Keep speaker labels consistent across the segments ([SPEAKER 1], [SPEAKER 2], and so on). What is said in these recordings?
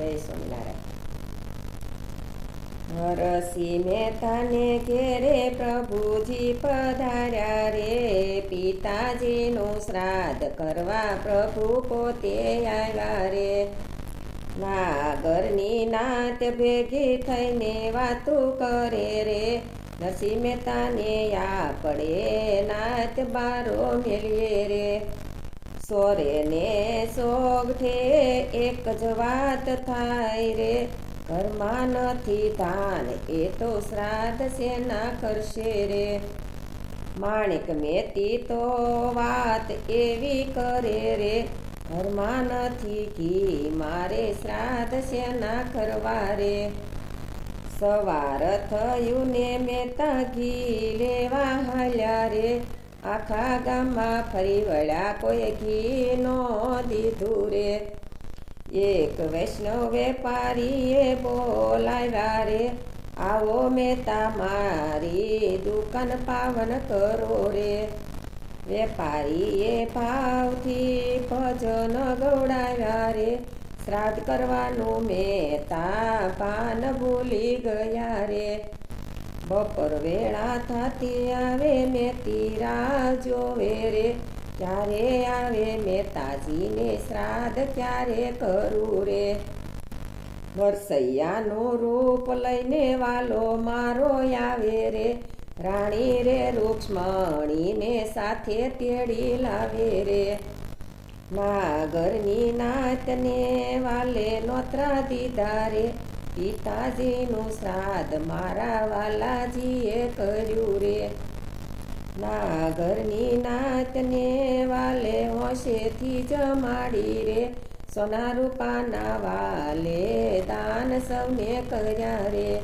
[SPEAKER 1] જય સ્વામિનારાયણ. નરસિંહ મહેતાને ઘેરે પ્રભુજી પધાર્યા રે, પિતાજીનું શ્રાદ્ધ કરવા પ્રભુ પોતે આવ્યા રે. નાગરની નાત ભેગી થઈને વાતું કરે રે, નરસિંહ મહેતાને આપણે નાત બારો મેળીએ રે. સોરે ને સોગઠે એક જ વાત થાય રે. ઘરમાં નથી ધાન એ તો શ્રાદ્ધ સેના કરશે રે. માણેક મેતી તો વાત એવી કરે રે. ઘરમાં નથી ઘી મારે શ્રાદ્ધ સેના કરવા રે. સવાર થયું ને મેતા ઘી લેવા હલ્યા રે. આખા ગામમાં ફરી વળ્યા કોઈ ઘી નો દીધું રે એક વૈષ્ણવ વેપારીએ બોલાવ્યા રે, આવો મહેતા મારી દુકાન પાવન કરો રે. વેપારીએ ભાવથી ભજન ગૌડાવ્યા રે, શ્રાદ્ધ કરવાનું મહેતા પાન ભૂલી ગયા રે. બપોર વેળા થતી આવે મેતી રાહ જોવે રે. ક્યારે આવે મેતાજીને શ્રાદ્ધ, ક્યારે કરું રે? વરસૈયાનું રૂપ લઈને વાલો મારો આવે રે. રાણી રે રૂક્ષ્મણીને સાથે તેડી લાવે રે. નાગરની નાતને વાલે નોતરા દીધા રે પિતાજીનું શ્રાદ્ધ મારા વાલાજીએ કર્યું રે. નાગરની નાતને વાલે હોશેથી જમાડી રે. સોના રૂપાના વાલે દાન સૌને કર્યા રે.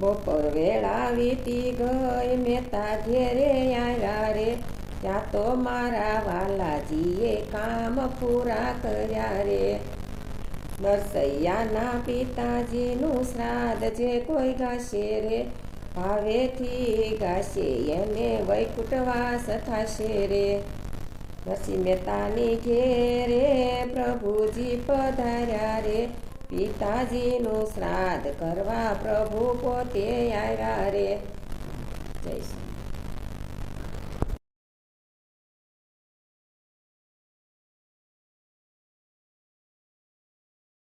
[SPEAKER 1] બપોર વેળા વીતી ગઈ મેતા ઘેરે આવ્યા રે. ત્યાં તો મારા વાલાજીએ કામ પૂરા કર્યા રે. નરસૈયાના પિતાજીનું શ્રાદ્ધ જે કોઈ ગાશે રે, ભાવેથી ગાશે એને વૈકુટવાસ થશે રે. નરસિંહ મહેતાની ઘેરે પ્રભુજી પધાર્યા રે. પિતાજીનું શ્રાદ્ધ કરવા પ્રભુ પોતે આવ્યા રે. જય શ્રી